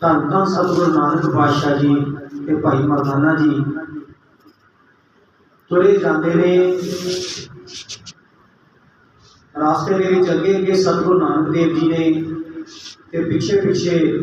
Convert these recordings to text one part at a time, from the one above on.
ਧੰਨ ਧੰਨ ਸਤਿਗੁਰੂ ਨਾਨਕ ਪਾਤਸ਼ਾਹ ਜੀ ਤੇ ਭਾਈ ਮਰਦਾਨਾ ਜੀ ਤੁਰੇ ਜਾਂਦੇ ਨੇ। ਰਾਸਤੇ ਦੇ ਵਿੱਚ ਅੱਗੇ ਅੱਗੇ ਸਤਿਗੁਰੂ ਨਾਨਕ ਦੇਵ ਜੀ ਨੇ ਤੇ ਪਿੱਛੇ ਪਿੱਛੇ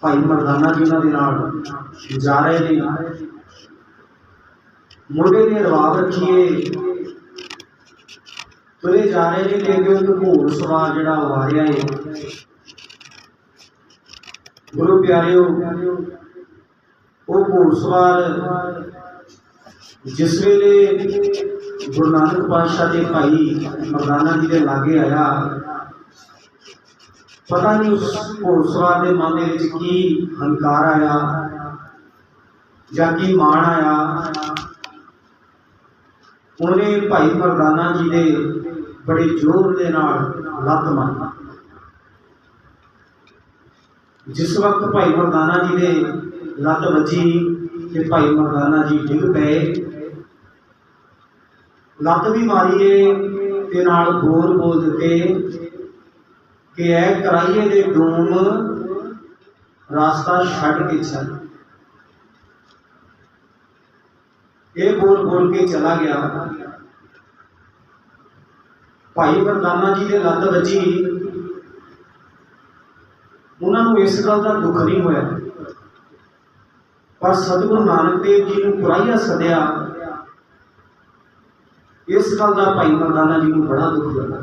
ਭਾਈ ਮਰਦਾਨਾ ਜੀ ਉਹਨਾਂ ਦੇ ਨਾਲ ਜਾ ਰਹੇ ਨੇ। ਮੁੰਡੇ ਨੇ ਰਵਾਬ ਰੱਖੀਏ। ਤੁਰੇ ਜਾ ਰਹੇ ਨੇ ਤੇ ਅੱਗੇ ਇੱਕ ਘੋੜ ਸਵਾਰ ਜਿਹੜਾ ਉਹ ਆ ਰਿਹਾ ਹੈ ਗੁਰੂ ਪਿਆਰਿਓ, ਉਹ ਘੋੜਸਵਾਰ ਜਿਸ ਵੇਲੇ ਗੁਰੂ ਨਾਨਕ ਪਾਤਸ਼ਾਹ ਦੇ ਭਾਈ ਮਰਦਾਨਾ ਜੀ ਦੇ ਲਾਗੇ ਆਇਆ, ਪਤਾ ਨਹੀਂ ਉਸ ਘੋੜਸਵਾਰ ਦੇ ਮਨ ਦੇ ਵਿੱਚ ਕੀ ਹੰਕਾਰ ਆਇਆ ਜਾਂ ਕੀ ਮਾਣ ਆਇਆ। ਉਹਨੇ ਭਾਈ ਮਰਦਾਨਾ ਜੀ ਦੇ ਬੜੇ ਜ਼ੋਰ ਦੇ ਨਾਲ ਲੱਤ ਮਾਰੀ। ਜਿਸ ਵਕਤ ਭਾਈ ਮਰਦਾਨਾ ਜੀ ਦੇ ਲੱਤ ਵੱਜੀ ਤੇ ਭਾਈ ਮਰਦਾਨਾ ਜੀ ਡਿੱਗ ਪਏ, ਲੱਤ ਵੀ ਮਾਰੀਏ ਤੇ ਨਾਲ ਬੋਲ ਬੋਲ ਦਿੱਤੇ ਕਿ ਐ ਕਰਾਈਏ ਦੇ ਡੂਮ ਰਾਸਤਾ ਛੱਡ ਕੇ ਚੱਲ। ਇਹ ਬੋਲ ਬੋਲ ਕੇ ਚਲਾ ਗਿਆ। ਭਾਈ ਮਰਦਾਨਾ ਜੀ ਦੇ ਲੱਤ ਵੱਜੀ ਉਹਨਾਂ ਨੂੰ ਇਸ ਗੱਲ ਦਾ ਦੁੱਖ ਨਹੀਂ ਹੋਇਆ। ਪਰ ਸਤਿਗੁਰੂ ਨਾਨਕ ਦੇਵ ਜੀ ਨੂੰ ਪੁਰਾਈਆ ਸਦਿਆ। ਇਸ ਗੱਲ ਦਾ ਭਾਈ ਮਰਦਾਨਾ ਜੀ ਨੂੰ ਬੜਾ ਦੁੱਖ ਲੱਗਾ।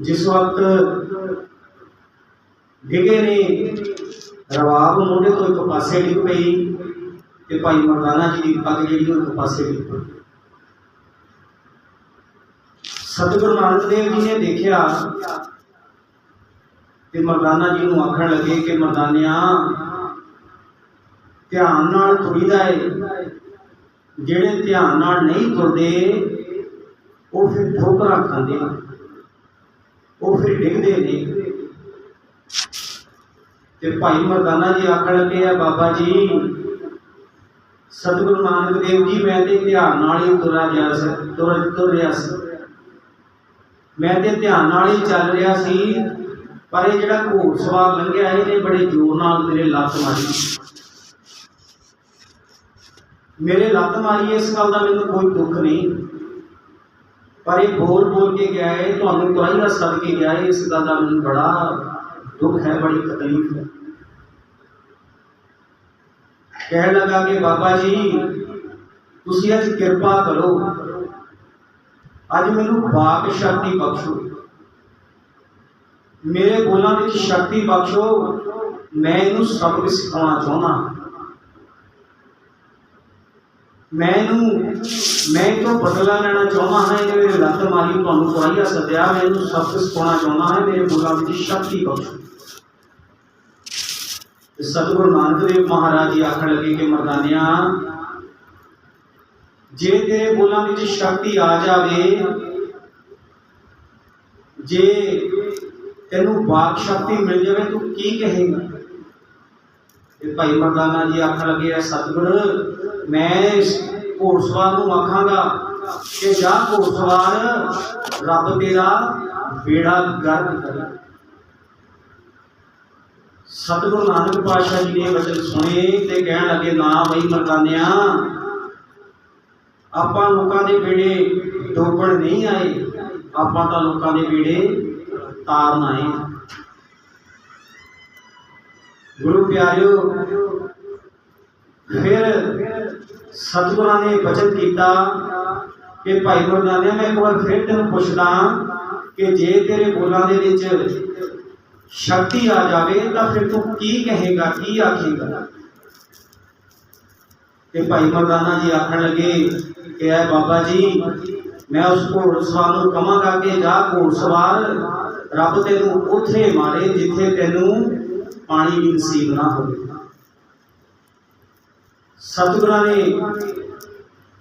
ਜਿਸ ਵਕਤ ਡਿਗੇ ਨੇ, ਰਵਾਬ ਮੁੰਡੇ ਤੋਂ ਇੱਕ ਪਾਸੇ ਡਿੱਗ ਪਈ ਤੇ ਭਾਈ ਮਰਦਾਨਾ ਜੀ ਦੀ ਪੱਗ ਜਿਹੜੀ ਉਹ ਇੱਕ ਪਾਸੇ ਡਿੱਗ ਪਈ। ਸਤਿਗੁਰੂ ਨਾਨਕ ਦੇਵ ਜੀ ਨੇ ਦੇਖਿਆ ਤੇ ਮਰਦਾਨਾ ਜੀ ਨੂੰ ਆਖਣ ਲੱਗੇ ਕਿ ਮਰਦਾਨਿਆ, ਧਿਆਨ ਨਾਲ ਤੁਰੀਦਾ ਹੈ ਜਿਹੜੇ ਧਿਆਨ ਨਾਲ ਨਹੀਂ ਤੁਰਦੇ, ਉਹ ਫਿਰ ਠੋਕਰਾਂ ਖਾਂਦੇ ਨੇ। ਉਹ ਫਿਰ ਡਿੱਗਦੇ ਨੇ। ਤੇ ਭਾਈ ਮਰਦਾਨਾ ਜੀ ਆਖਣ ਲੱਗੇ ਆ, ਬਾਬਾ ਜੀ, ਸਤਿਗੁਰੂ ਨਾਨਕ ਦੇਵ ਜੀ, ਮੈਂ ਤੇ ਧਿਆਨ ਨਾਲ ਹੀ ਤੁਰਾ ਗਿਆ ਸੀ ਤੁਰ ਤੁਰ ਰਿਹਾ ਸੀ। ਮੈਂ ਤੇ ਧਿਆਨ ਨਾਲ ਹੀ ਚੱਲ ਰਿਹਾ ਸੀ। ਪਰ ਇਹ ਜਿਹੜਾ ਘੋੜ ਸਵਾਰ ਲੰਘਿਆ, ਇਹਨੇ ਬੜੇ ਜ਼ੋਰ ਨਾਲ ਮੇਰੇ ਲੱਤ ਮਾਰੀ। ਮੇਰੇ ਲੱਤ ਮਾਰੀ, ਇਸ ਗੱਲ ਦਾ ਮੈਨੂੰ ਕੋਈ ਦੁੱਖ ਨਹੀਂ। ਪਰ ਇਹ ਬੋਲ ਬੋਲ ਕੇ ਗਿਆ ਹੈ, ਤੁਹਾਨੂੰ ਤੁਰਾਈਆ ਸਦ ਕੇ ਗਿਆ ਹੈ, ਇਸ ਗੱਲ ਦਾ ਮੈਨੂੰ ਬੜਾ ਦੁੱਖ ਹੈ, ਬੜੀ ਤਕਲੀਫ ਹੈ। ਕਹਿਣ ਲੱਗਾ ਕਿ ਬਾਬਾ ਜੀ, ਤੁਸੀਂ ਅੱਜ ਕਿਰਪਾ ਕਰੋ। ਅੱਜ ਮੈਨੂੰ ਬਾਕ ਸ਼ਕਤੀ ਬਖਸ਼ੋ। ਮੇਰੇ ਬੋਲਾਂ ਵਿੱਚ ਸ਼ਕਤੀ ਬਖਸ਼ੋ, ਮੈਂ ਇਹਨੂੰ ਸਬਕ ਸਿਖਾਉਣਾ ਚਾਹੁੰਦਾ ਮੈਂ ਇਹਨੂੰ, ਮੈਂ ਤੋਂ ਬਦਲਾ ਲੈਣਾ ਚਾਹੁੰਦਾ ਹਾਂ, ਇਹਨੇ ਮੇਰੇ ਲੱਤ ਮਾਰੀ, ਤੁਹਾਨੂੰ ਕੁਰਾਈਆ ਸਦਿਆ, ਮੈਂ ਇਹਨੂੰ ਸਬਕ ਸਿਖਾਉਣਾ ਚਾਹੁੰਦਾ ਹਾਂ, ਮੇਰੇ ਬੋਲਾਂ ਵਿੱਚ ਸ਼ਕਤੀ ਬਖਸ਼ੋ। ਸਤਿਗੁਰੂ ਨਾਨਕ ਦੇਵ ਮਹਾਰਾਜ ਜੀ ਆਖਣ ਲੱਗੇ ਕਿ ਮਰਦਾਨਿਆ, ਜੇ ਤੇਰੇ ਬੋਲਾਂ ਵਿੱਚ ਸ਼ਕਤੀ ਆ ਜਾਵੇ, ਜੇ ਤੈਨੂੰ ਬਾਕ ਸ਼ਕਤੀ ਮਿਲ ਜਾਵੇ, ਤੂੰ ਕੀ ਕਹੇਗਾ? ਤੇ ਭਾਈ ਮਰਦਾਨਾ ਜੀ ਆਖਣ ਲੱਗੇ ਆ, ਸਤਿਗੁਰ, ਮੈਂ ਇਸ ਘੋੜਸਵਾਰ ਨੂੰ ਆਖਾਂਗਾ ਕਿ ਜਾ ਘੋੜਸਵਾਰ, ਰੱਬ ਤੇਰਾ ਬੇੜਾ ਗਰਕ ਕਰੇ। ਸਤਿਗੁਰੂ ਨਾਨਕ ਪਾਤਸ਼ਾਹ ਜੀ ਨੇ ਵਚਨ ਸੁਣੇ ਤੇ ਕਹਿਣ ਲੱਗੇ, ਨਾ ਬਈ ਮਰਦਾਨਿਆ, ਆਪਾਂ ਲੋਕਾਂ ਦੇ ਬੇੜੇ ਡੋਬਣ ਨਹੀਂ ਆਏ, ਆਪਾਂ ਤਾਂ ਲੋਕਾਂ ਦੇ ਬੇੜੇ ਤਾਰਨਾ ਆਏ ਗੁਰੂ ਪਿਆਰਿਓ, ਫਿਰ ਸਤਿਗੁਰਾਂ ਨੇ ਬਚਨ ਕੀਤਾ ਕਿ ਭਾਈ ਮਰਦਾਨਿਆ ਮੈਂ ਇੱਕ ਵਾਰ ਫਿਰ ਤੈਨੂੰ ਪੁੱਛਦਾ ਕਿ ਜੇ ਤੇਰੇ ਬੋਲਾਂ ਦੇ ਵਿੱਚ ਸ਼ਕਤੀ ਆ ਜਾਵੇ, ਤਾਂ ਫਿਰ ਤੂੰ ਕੀ ਕਹੇਗਾ, ਕੀ ਆਖੇਗਾ? ਤੇ ਭਾਈ ਮਰਦਾਨਾ ਜੀ ਆਖਣ ਲੱਗੇ ਕਿ, ਐ ਬਾਬਾ ਜੀ, ਮੈਂ ਉਸ ਘੋੜ ਸਵਾਰ ਨੂੰ ਕਹਾਂਗਾ ਕਿ ਜਾ ਘੋੜ ਸਵਾਰ ਰੱਬ ਤੈਨੂੰ ਉੱਥੇ ਮਾਰੇ ਜਿੱਥੇ ਤੈਨੂੰ ਪਾਣੀ ਦੀ ਨਸੀਬ ਨਾ ਹੋਵੇ। ਸਤਿਗੁਰਾਂ ਨੇ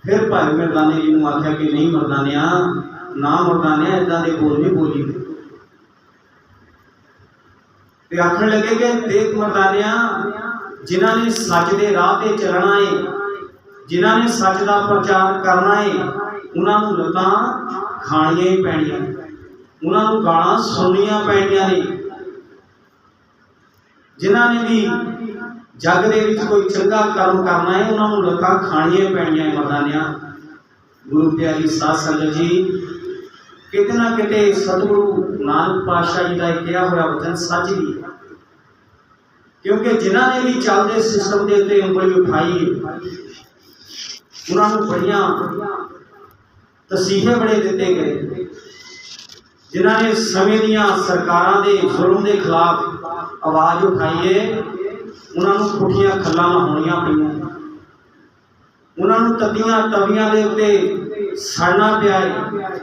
ਫਿਰ ਭਾਈ ਮਰਦਾਨੇ ਜੀ ਨੂੰ ਆਖਿਆ ਕਿ ਨਹੀਂ ਮਰਦਾਨਿਆ, ਨਾ ਮਰਦਾਨਿਆ ਇਦਾਂ ਦੇ ਬੋਲ ਨਹੀਂ ਬੋਲੀ ਤੇ ਆਖਣ ਲੱਗੇ ਕਿ ਦੇਖ ਮਰਦਾਨਿਆ, ਜਿਨ੍ਹਾਂ ਨੇ ਸੱਚ ਦੇ ਰਾਹ ਤੇ ਚੱਲਣਾ ਏ, ਜਿਨ੍ਹਾਂ ਨੇ ਸੱਚ ਦਾ ਪ੍ਰਚਾਰ ਕਰਨਾ ਏ, ਉਹਨਾਂ ਨੂੰ ਲੱਤਾਂ ਖਾਣੀਆਂ ਹੀ ਪੈਣੀਆਂ। ਉਹਨਾਂ ਨੂੰ ਗਾਣਾ ਸੁਣਨੀਆਂ ਪੈਣੀਆਂ ਨੇ। ਜਿਨ੍ਹਾਂ ਨੇ ਵੀ ਜੱਗ ਦੇ ਵਿੱਚ ਕੋਈ ਚੰਗਾ ਕਰਮ ਕਰਨਾ ਹੈ, ਉਹਨਾਂ ਨੂੰ ਲੱਤਾਂ ਖਾਣੀਆਂ ਪੈਣੀਆਂ ਮਰਦਾਨਿਆਂ। ਗੁਰੂ ਪਿਆਰੀ ਸਾਧ ਸੰਗਤ ਜੀ, ਕਿਤੇ ਨਾ ਕਿਤੇ ਸਤਿਗੁਰੂ ਨਾਨਕ ਪਾਤਸ਼ਾਹ ਜੀ ਦਾ ਕਿਹਾ ਹੋਇਆ ਵਚਨ ਸੱਚ ਵੀ ਹੈ। ਕਿਉਂਕਿ ਜਿਨ੍ਹਾਂ ਨੇ ਵੀ ਚੱਲਦੇ ਸਿਸਟਮ ਦੇ ਉੱਤੇ ਉਂਗਲੀ ਉਠਾਈ ਉਹਨਾਂ ਨੂੰ ਬੜੀਆਂ ਤਸੀਹੇ ਬੜੇ ਦਿੱਤੇ ਗਏ। ਜਿਨ੍ਹਾਂ ਨੇ ਸਮੇਂ ਦੀਆਂ ਸਰਕਾਰਾਂ ਦੇ ਜ਼ੁਲਮ ਦੇ ਖਿਲਾਫ ਆਵਾਜ਼ ਉਠਾਈ ਹੈ ਉਹਨਾਂ ਨੂੰ ਪੁੱਠੀਆਂ ਖੱਲਾਂ ਹੋਣੀਆਂ ਪਈਆਂ। ਉਹਨਾਂ ਨੂੰ ਤਤੀਆਂ ਤਵੀਆਂ ਦੇ ਉੱਤੇ ਸੜਨਾ ਪਿਆ ਹੈ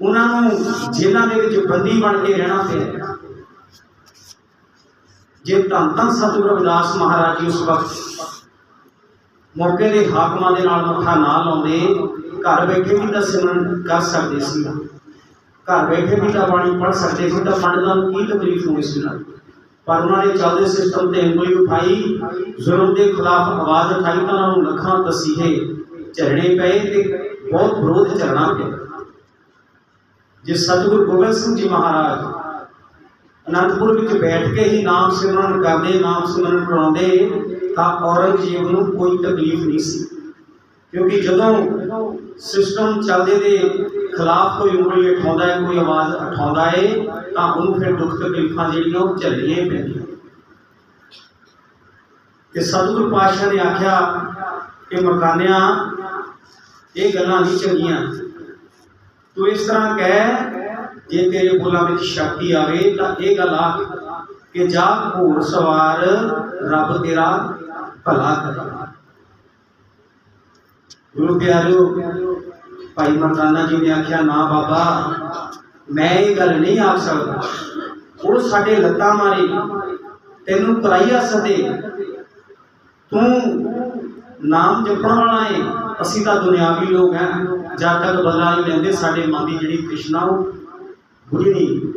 ਉਹਨਾਂ ਨੂੰ ਜੇਲ੍ਹਾਂ ਦੇ ਵਿੱਚ ਬੰਦੀ ਬਣ ਕੇ ਰਹਿਣਾ ਪਿਆ ਜੇ ਧੰਨ ਧੰਨ ਸਤਿਗੁਰੂ ਰਵਿਦਾਸ ਮਹਾਰਾਜ ਜੀ ਉਸ ਵਕਤ ਮੌਕੇ ਦੇ ਹਾਕਮਾਂ ਦੇ ਨਾਲ ਮੱਥਾ ਨਾ ਲਾਉਂਦੇ, ਘਰ ਬੈਠੇ ਵੀ ਤਾਂ ਸਿਮਰਨ ਕਰ ਸਕਦੇ ਸੀ। ਘਰ ਬੈਠੇ ਵੀ ਤਾਂ ਬਾਣੀ ਪੜ੍ਹ ਸਕਦੇ ਸੀ, ਤਾਂ ਪੰਡਤਾਂ ਨੂੰ ਕੀ ਤਕਲੀਫ ਹੋਣੀ ਸੀ ਨਾਲ ਪਰ ਉਹਨਾਂ ਨੇ ਚੱਲਦੇ ਸਿਸਟਮ ਤੇ ਉਂਗਲੀ ਉਠਾਈ, ਜ਼ੁਲਮ ਦੇ ਖਿਲਾਫ ਆਵਾਜ਼ ਉਠਾਈ, ਤਾਂ ਉਹਨਾਂ ਨੂੰ ਲੱਖਾਂ ਤਸੀਹੇ ਝਰਣੇ ਪਏ ਤੇ ਬਹੁਤ ਵਿਰੋਧ ਝਰਨਾ ਪਿਆ। ਜੇ ਸਤਿਗੁਰੂ ਗੋਬਿੰਦ ਸਿੰਘ ਜੀ ਮਹਾਰਾਜ ਅਨੰਦਪੁਰ ਵਿੱਚ ਬੈਠ ਕੇ ਹੀ ਨਾਮ ਸਿਮਰਨ ਕਰਦੇ, ਨਾਮ ਸਿਮਰਨ ਕਰਾਉਂਦੇ, ਤਾਂ ਔਰੰਗਜ਼ੇਬ ਨੂੰ ਕੋਈ ਤਕਲੀਫ ਨਹੀਂ ਸੀ। ਕਿਉਂਕਿ ਜਦੋਂ ਸਿਸਟਮ ਚੱਲਦੇ ਦੇ ਖਿਲਾਫ ਕੋਈ ਉਂਗਲੀ ਉਠਾਉਂਦਾ ਹੈ ਕੋਈ ਆਵਾਜ਼ ਉਠਾਉਂਦਾ ਹੈ ਤਾਂ ਉਹਨੂੰ ਫਿਰ ਦੁੱਖ ਤਕਲੀਫਾਂ ਜਿਹੜੀਆਂ ਉਹ ਝੱਲਣੀਆਂ ਹੀ ਪੈਂਦੀਆਂ ਤੇ ਸਤਿਗੁਰੂ ਪਾਤਸ਼ਾਹ ਨੇ ਆਖਿਆ ਕਿ ਮਰਦਾਨਿਆਂ ਇਹ ਗੱਲਾਂ ਨਹੀਂ ਚੰਗੀਆਂ ਤੂੰ ਇਸ ਤਰ੍ਹਾਂ ਕਹਿ ਜੇ ਤੇਰੇ ਬੋਲਾਂ ਵਿੱਚ ਸ਼ਕਤੀ ਆਵੇ ਤਾਂ ਇਹ ਗੱਲ ਆ ਕਿ ਜਾ ਘੋੜ ਸਵਾਰ ਰੱਬ ਤੇਰਾ ਭਲਾ ਕਰੇ ਗੁਰੂ ਪਿਆਰਿਓ ਭਾਈ ਮਰਦਾਨਾ ਜੀ ਨੇ ਆਖਿਆ, ਨਾ ਬਾਬਾ, ਮੈਂ ਇਹ ਗੱਲ ਨਹੀਂ ਆਖ ਸਕਦਾ। ਉਹ ਸਾਡੇ ਲੱਤਾਂ ਮਾਰੇ, ਤੈਨੂੰ ਕਰਾਈਆ ਸਦੇ। ਤੂੰ ਨਾਮ ਜਪਣ ਵਾਲਾ ਏ। ਅਸੀਂ ਤਾਂ ਦੁਨਿਆਵੀ ਲੋਕ ਹਾਂ ਜਦ ਤੱਕ ਬਦਲਾ ਨਹੀਂ ਲੈਂਦੇ, ਸਾਡੇ ਮਨ ਦੀ ਜਿਹੜੀ ਤ੍ਰਿਸ਼ਨਾ ਉਹ ਬੁਝਣੀ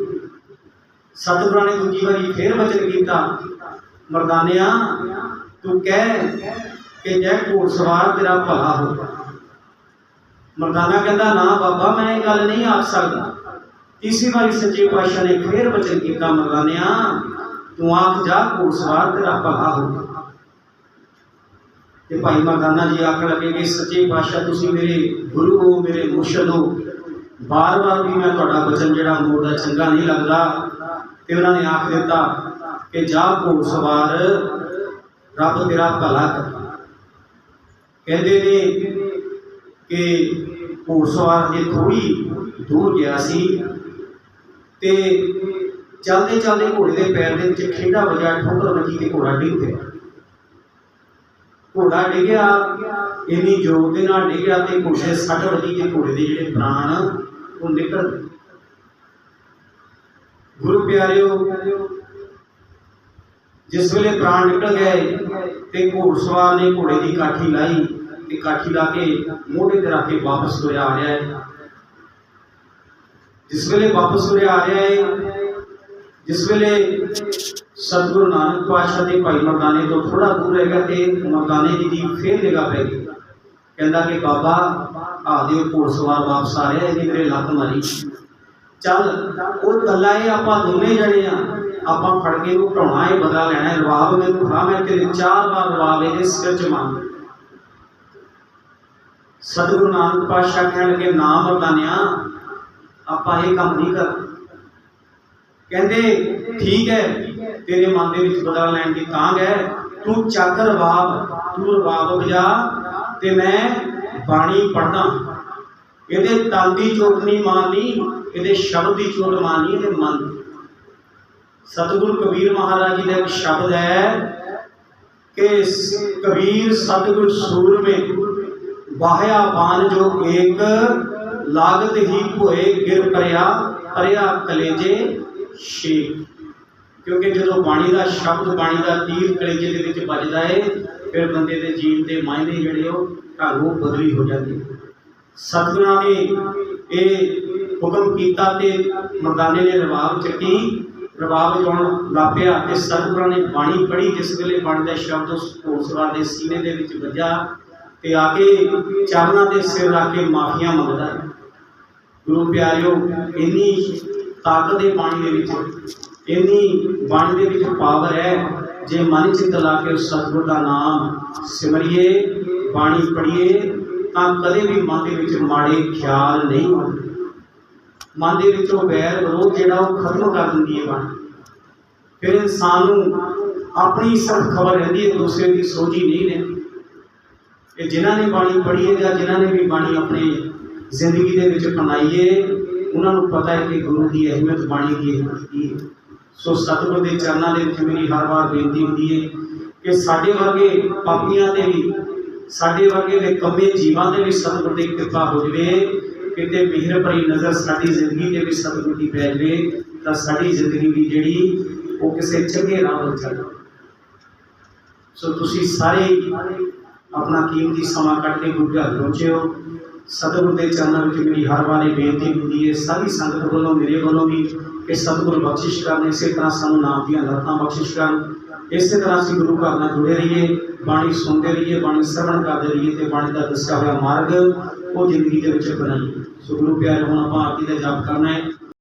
ਸਤਿਗੁਰਾਂ ਨੇ ਦੂਜੀ ਵਾਰੀ ਫੇਰ ਵਚਨ ਕੀਤਾ, ਮਰਦਾਨਿਆ, ਤੂੰ ਕਹਿ ਕਿ ਜੈ ਘੋੜ ਸਵਾਰ ਤੇਰਾ ਭਲਾ ਹੋ ਮਰਦਾਨਾ ਕਹਿੰਦਾ, ਨਾ ਬਾਬਾ, ਮੈਂ ਇਹ ਗੱਲ ਨਹੀਂ ਆਖ ਸਕਦਾ। ਤੀਸਰੀ ਵਾਰੀ ਸੱਚੇ ਪਾਤਸ਼ਾਹ ਨੇ ਫੇਰ ਵਚਨ ਕੀਤਾ, ਮਰਦਾਨਿਆਂ, ਤੂੰ ਆਖ ਜਾ, ਘੋੜ ਤੇਰਾ ਭਲਾ ਹੋ ਤੇ ਭਾਈ ਮਰਦਾਨਾ ਜੀ ਆਖਣ ਲੱਗੇ ਕਿ, ਸੱਚੇ ਪਾਤਸ਼ਾਹ, ਤੁਸੀਂ ਮੇਰੇ ਗੁਰੂ ਹੋ, ਮੇਰੇ ਮੁਰਸ਼ਿਦ ਹੋ। ਬਾਰ-ਬਾਰ ਵੀ ਮੈਂ ਤੁਹਾਡਾ ਬਚਨ ਜਿਹੜਾ ਮੋੜਦਾ ਚੰਗਾ ਨਹੀਂ ਲੱਗਦਾ। ਤੇ ਉਹਨਾਂ ਨੇ ਆਖ ਦਿੱਤਾ ਕਿ, ਜਾ ਘੋੜ ਸਵਾਰ, ਰੱਬ ਤੇਰਾ ਭਲਾ ਕਰ। ਕਹਿੰਦੇ ਨੇ ਕਿ ਘੋੜ ਸਵਾਰ ਥੋੜੀ ਦੂਰ ਗਿਆ ਸੀ ਤੇ ਚੱਲਦੇ ਚੱਲਦੇ ਘੋੜੇ ਦੇ ਪੈਰ ਦੇ ਵਿੱਚ ਖੇਡਾ ਵਜਾ, ਠੋਕਰ ਵੱਜੀ ਤੇ ਘੋੜਾ ਡਿੱਗ ਪਿਆ। ਘੋੜਾ ਡਿੱਗਿਆ, ਇੰਨੀ ਜ਼ੋਰ ਦੇ ਨਾਲ ਡਿੱਗਿਆ ਤੇ ਘੋੜੇ ਸੱਟ ਵੱਜੀ ਤੇ ਘੋੜੇ ਦੇ ਜਿਹੜੇ ਪ੍ਰਾਣ ਉਹ ਨਿਕਲ ਗਏ। ਗੁਰੂ ਪਿਆਰਿਓ, ਜਿਸ ਵੇਲੇ ਪ੍ਰਾਣ ਨਿਕਲ ਗਏ ਤੇ ਘੋੜਸਵਾਰ ਨੇ ਘੋੜੇ ਦੀ ਕਾਠੀ ਲਾਈ ਤੇ ਕਾਠੀ ਲਾ ਕੇ, ਮੋਢੇ ਤੇ ਰੱਖ ਕੇ ਵਾਪਸ ਤੁਰਿਆ ਆ ਰਿਹਾ ਹੈ। ਜਿਸ ਵੇਲੇ ਵਾਪਸ ਤੁਰਿਆ ਆ ਰਿਹਾ ਹੈ, ਜਿਸ ਵੇਲੇ ਸਤਿਗੁਰੂ ਨਾਨਕ ਪਾਤਸ਼ਾਹ ਦੇ ਭਾਈ ਮਰਦਾਨੇ ਤੋਂ ਥੋੜਾ ਦੂਰ ਰਹਿ ਤੇ ਮਰਦਾਨੇ ਜੀ ਦੀ ਫੇਰ ਨਿਗਾਹ ਪੈ ਗਈ। ਕਹਿੰਦਾ ਕਿ ਬਾਬਾ, ਆ ਦਿਓ ਘੋੜਸਵਾਰ ਵਾਪਸ ਆ ਰਿਹਾ ਇਹਦੀ ਮੇਰੇ ਲੱਤ ਮਾਰੀ। ਚੱਲ, ਉਹ ਗੱਲਾਂ ਇਹ ਆਪਾਂ ਦੋਨੇ ਜਣੇ ਆ। ਆਪਾਂ ਫੜ ਕੇ ਉਹ ਢਾਉਣਾ ਇਹ ਬਦਲਾ ਲੈਣਾ ਹੈ, ਰਵਾਬ ਮੈਨੂੰ ਖਾ ਮੈਂ ਤੇਰੇ ਚਾਰ ਵਾਰ ਰਵਾਬ ਇਹਦੇ ਸਿਰ 'ਚ ਮੰਗ ਸਤਿਗੁਰੂ ਨਾਨਕ ਪਾਤਸ਼ਾਹ ਕਹਿਣ ਲੱਗੇ, ਨਾ ਮਰਦਾਨਿਆ, ਆਪਾਂ ਇਹ ਕੰਮ ਨਹੀਂ ਕਰ ਕਹਿੰਦੇ, ਠੀਕ ਹੈ, ਤੇਰੇ ਮਨ ਦੇ ਵਿੱਚ ਬਦਲਾ ਲੈਣ ਦੀ ਤਾਂਗ ਹੈ। ਤੂੰ ਚੱਕ ਰਵਾਬ, ਤੂੰ ਰਵਾਬ ਵਜਾ ਤੇ ਮੈਂ ਬਾਣੀ ਪੜਦਾ ਇਹਦੇ ਤਨ ਦੀ ਚੋਟ ਨਹੀਂ ਮਾਰਨੀ, ਇਹਦੇ ਸ਼ਬਦ ਦੀ ਚੋਟ ਮਾਰਨੀ, ਇਹਦੇ ਮਨ ਦੀ। ਸਤਿਗੁਰੂ ਕਬੀਰ ਮਹਾਰਾਜ ਜੀ ਦਾ ਇੱਕ ਸ਼ਬਦ ਹੈ ਕਿ ਕਬੀਰ ਸਤਿਗੁਰ ਸੂਰਮੇ ਵਾਹਿਆ ਬਾਨ ਜੋ ਏਕ, ਲਾਗਤ ਹੀ ਭੋਏ ਗਿਰ ਪਰਿਆ ਪਰਿਆ ਕਲੇਜੇ ਸ਼ੇਕ ਕਿਉਂਕਿ ਜਦੋਂ ਬਾਣੀ ਦਾ ਸ਼ਬਦ, ਬਾਣੀ ਦਾ ਤੀਰ ਕਲੇਜੇ ਦੇ ਵਿੱਚ ਵੱਜਦਾ ਹੈ ਫਿਰ ਬੰਦੇ ਦੇ ਜੀਵਨ ਦੇ ਮਾਇਨੇ ਜਿਹੜੇ ਉਹ ਢੰਗ ਬਦਲੀ ਹੋ ਜਾਂਦੀ ਸਤਿਗੁਰਾਂ ਨੇ ਇਹ ਹੁਕਮ ਕੀਤਾ ਤੇ ਮਰਦਾਨੇ ਨੇ ਰਵਾਬ ਚੱਕੀ। ਰਬਾਬ ਵਜਾਉਣ ਲੱਪਿਆ ਤੇ ਸਤਿਗੁਰਾਂ ਨੇ ਬਾਣੀ ਪੜ੍ਹੀ, ਜਿਸ ਵੇਲੇ ਬਾਣੀ ਦਾ ਸ਼ਬਦ ਉਸ ਘੋੜਸਵਾਰ ਦੇ ਸੀਨੇ ਦੇ ਵਿੱਚ ਵੱਜਾ ਤੇ ਆ ਕੇ ਚਰਨਾਂ ਦੇ ਸਿਰ ਲਾ ਕੇ ਮਾਫੀਆਂ ਮੰਗਦਾ ਹੈ। ਗੁਰੂ ਪਿਆਰਿਓ, ਇੰਨੀ ਤਾਕਤ ਦੇ ਬਾਣੀ ਦੇ ਵਿੱਚ, ਇੰਨੀ ਬਾਣੀ ਦੇ ਵਿੱਚ ਪਾਵਰ ਹੈ, ਜੇ ਮਨ ਚਿੱਤ ਲਾ ਕੇ ਸਤਿਗੁਰ ਦਾ ਨਾਮ ਸਿਮਰਿਏ, ਬਾਣੀ ਪੜ੍ਹੀਏ, ਤਾਂ ਕਦੇ ਵੀ ਮਨ ਦੇ ਵਿੱਚ ਮਾੜੇ ਖਿਆਲ ਨਹੀਂ ਆਉਂਦੇ। ਮਨ ਦੇ ਵਿੱਚੋਂ ਵੈਰ ਵਿਰੋਧ ਜਿਹੜਾ ਉਹ ਖਤਮ ਕਰ ਦਿੰਦੀ ਹੈ ਬਾਣੀ। ਫਿਰ ਇਨਸਾਨ ਨੂੰ ਆਪਣੀ ਸਿਰਫ ਖਬਰ ਰਹਿੰਦੀ ਹੈ, ਦੂਸਰੇ ਦੀ ਸੋਝੀ ਨਹੀਂ ਰਹਿੰਦੀ। ਕਿ ਜਿਨ੍ਹਾਂ ਨੇ ਬਾਣੀ ਪੜ੍ਹੀ ਹੈ ਜਾਂ ਜਿਨ੍ਹਾਂ ਨੇ ਵੀ ਬਾਣੀ ਆਪਣੀ ਜ਼ਿੰਦਗੀ ਦੇ ਵਿੱਚ ਅਪਣਾਈ ਹੈ ਉਹਨਾਂ ਨੂੰ ਪਤਾ ਹੈ ਕਿ ਗੁਰੂ ਦੀ ਅਹਿਮੀਅਤ ਬਾਣੀ ਦੀ ਅਹਿਮੀਅਤ ਕੀ ਹੈ। ਸੋ ਸਤਿਗੁਰ ਦੇ ਚਰਨਾਂ ਦੇ ਵਿੱਚ ਮੇਰੀ ਹਰ ਵਾਰ ਬੇਨਤੀ ਹੁੰਦੀ ਹੈ ਕਿ ਸਾਡੇ ਵਰਗੇ ਪਾਪੀਆਂ ਤੇ ਵੀ, ਸਾਡੇ ਵਰਗੇ ਦੇ ਕੰਮੇ ਜੀਵਾਂ ਦੇ ਵੀ ਸਤਿਗੁਰ ਦੀ ਕਿਰਪਾ ਹੋ ਜਵੇ, ਕਿਤੇ ਮਿਹਰ ਭਰੀ ਨਜ਼ਰ ਸਾਡੀ ਜ਼ਿੰਦਗੀ ਦੇ ਵਿੱਚ ਸਤਿਗੁਰ ਦੀ ਪੈ ਜਵੇ, ਤਾਂ ਸਾਡੀ ਜ਼ਿੰਦਗੀ ਵੀ ਜਿਹੜੀ ਉਹ ਕਿਸੇ ਚੰਗੇ ਰਾਹ ਵੱਲ ਚੱਲ ਸੋ ਤੁਸੀਂ ਸਾਰੇ ਆਪਣਾ ਕੀਮਤੀ ਸਮਾਂ ਕੱਢ ਕੇ ਗੁਰੂ ਘਰ ਪਹੁੰਚਿਓ ਹੋ। ਸਤਿਗੁਰ ਦੇ ਚਰਨਾਂ ਵਿੱਚ ਮੇਰੀ ਹਰ ਵਾਰੀ ਬੇਨਤੀ ਹੁੰਦੀ ਹੈ, ਸਾਰੀ ਸੰਗਤ ਵੱਲੋਂ, ਮੇਰੇ ਵੱਲੋਂ ਵੀ ਕਿ ਸਤਿਗੁਰ ਬਖਸ਼ਿਸ਼ ਕਰਨ, ਇਸੇ ਤਰ੍ਹਾਂ ਸਾਨੂੰ ਨਾਮ ਦੀਆਂ ਦਾਤਾਂ ਬਖਸ਼ਿਸ਼ ਕਰਨ। ਇਸੇ ਤਰ੍ਹਾਂ ਅਸੀਂ ਗੁਰੂ ਘਰ ਨਾਲ ਜੁੜੇ ਰਹੀਏ, ਬਾਣੀ ਸੁਣਦੇ ਰਹੀਏ, ਬਾਣੀ ਸਰਵਣ ਕਰਦੇ ਰਹੀਏ ਤੇ ਬਾਣੀ ਦਾ ਦੱਸਿਆ ਹੋਇਆ ਮਾਰਗ ਉਹ ਜ਼ਿੰਦਗੀ ਦੇ ਵਿੱਚ ਬਣਾਈਏ ਸੋ ਗੁਰੂ ਪਿਆਰੇ, ਹੁਣ ਆਪਾਂ ਆਰਤੀ ਦਾ ਜਪ ਕਰਨਾ ਹੈ।